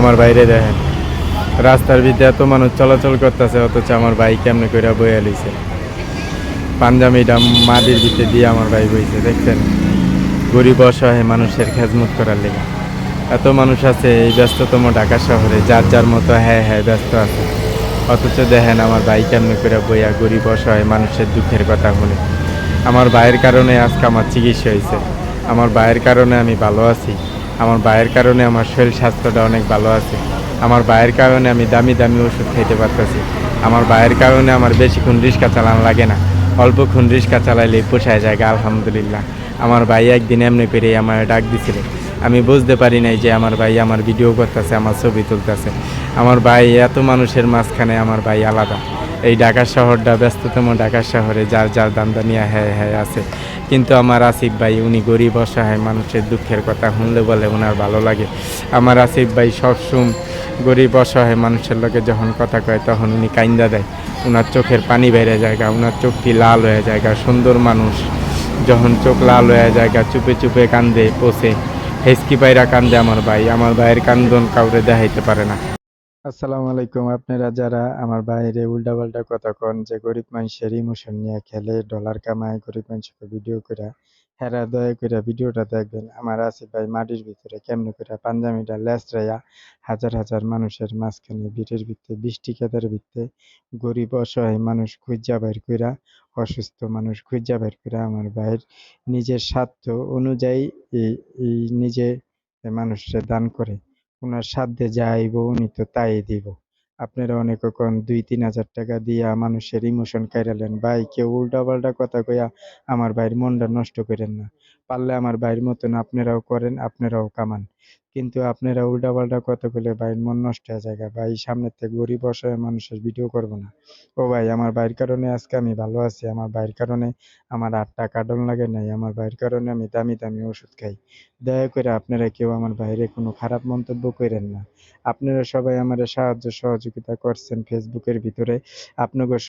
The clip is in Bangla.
আমার বাইরে দেখেন। রাস্তার ভিতরে এত মানুষ চলাচল করতেছে, অথচ আমার ভাই কেমনে করে বয়ে লইছে। পাঞ্জাবিটা মাটির ভিতরে দিয়ে আমার ভাই বইছে, দেখছেন? গরিব অসহায় মানুষের খেজমত করার লেগে। এত মানুষ আছে এই ব্যস্ততম ঢাকা শহরে, যার যার মতো হ্যাঁ হ্যাঁ ব্যস্ত আছে। অথচ দেখেন আমার ভাই কেমনে করে বইয়া গরিব অসহায় মানুষের দুঃখের কথা বলে। আমার ভাইয়ের কারণে আজকে আমার চিকিৎসা হয়েছে আমার ভাইয়ের কারণে আমি ভালো আছি। আমার ভাইয়ের কারণে আমার শরীর স্বাস্থ্যটা অনেক ভালো আছে। আমার ভাইয়ের কারণে আমি দামি দামি ওষুধ খাইতে পারতেছি। আমার ভাইয়ের কারণে আমার বেশিক্ষণ রিক্সা চালানো লাগে না। অল্পক্ষণ রিক্সা চালাইলে পোষায় জায়গা আলহামদুলিল্লাহ। আমার ভাই একদিন এমনি পেরে আমার ডাক দিছিল আমি বুঝতে পারি নাই যে আমার ভাই আমার ভিডিও করতেছে, আমার ছবি তুলতেছে। আমার ভাই এত মানুষের মাঝখানে আমার ভাই আলাদা। এই ঢাকা শহরটা, ব্যস্ততম ঢাকা শহরে যার যার দান্দা নিয়ে হ্যাঁ হ্যাঁ আছে। কিন্তু আমার আসিফ ভাই, উনি গরিব, অসহায় মানুষের দুঃখের কথা শুনলে বলে ওনার ভালো লাগে। আমার আসিফ ভাই সবসময় গরিব, অসহায় মানুষের লোকে যখন কথা কয়, তখন উনি কাইন্দা দেয়। ওনার চোখের পানি বেড়ে জায়গা ওনার চোখটি লাল হয়ে জায়গা, সুন্দর মানুষ। যখন চোখ লাল হয়ে জায়গা, চুপে চুপে কান্দে, পোষে। হেসকি পায়রা কান্দে আমার ভাই, আমার ভাইয়ের কান্দন কাউরে দেখাইতে পারে না। আসসালামু আলাইকুম। আপনারা যারা আমার বাইরে উল্টাপাল্টা কথা কন যে গরিব মানুষের ইমোশন নিয়ে খেলে ডলার কামায়, গরিব মানুষকে ভিডিও করে, হেরা দয়া করে ভিডিওটা দেখবেন। আমার আসিফ ভাই মাটির ভিতরে কেমনে করে পাঞ্জাবিটা লেসরাইয়া হাজার হাজার মানুষের মাঝখানে ভিড়ের ভিতরে বৃষ্টি খেতের ভিতরে গরিব অসহায় মানুষ খুঁজা বাইর কইরা, অসুস্থ মানুষ খুঁজা বাইর কইরা আমার ভাইয়ের নিজের স্বার্থ অনুযায়ী এই নিজে মানুষকে দান করে। ওনার সাধ্যে যা আইব উনি তো তাই দিব। আপনারা অনেকে কন, দুই তিন হাজার টাকা দিয়া মানুষের ইমোশন কাইরালেন ভাই, কেউ উল্টা পাল্টা কথা কইয়া আমার ভাইয়ের মনটা নষ্ট করেন না। পারলে আমার ভাইয়ের মতন আপনারাও করেন, আপনারাও কামান। কিন্তু আপনারা উল্টা পাল্টা কথা কইলে ভাইয়ের মন নষ্ট হয়ে যায় ভাই, সামনের থেকে গরিব অসহায় মানুষের ভিডিও করব না। ও ভাই, আমার ভাইয়ের কারণে আজকে আমি ভালো আছি। আমার ভাইয়ের কারণে আমার আর টাকা ডন লাগে নাই। আমার ভাইয়ের কারণে আমি দামি দামি ওষুধ খাই। দয়া করে আপনারা কেউ আমার বাইরে কোনো খারাপ মন্তব্য করেন না। আপনারা সবাই আমার সাহায্য সহযোগিতা করছেন ফেসবুকের ভিতরে। আপনাকে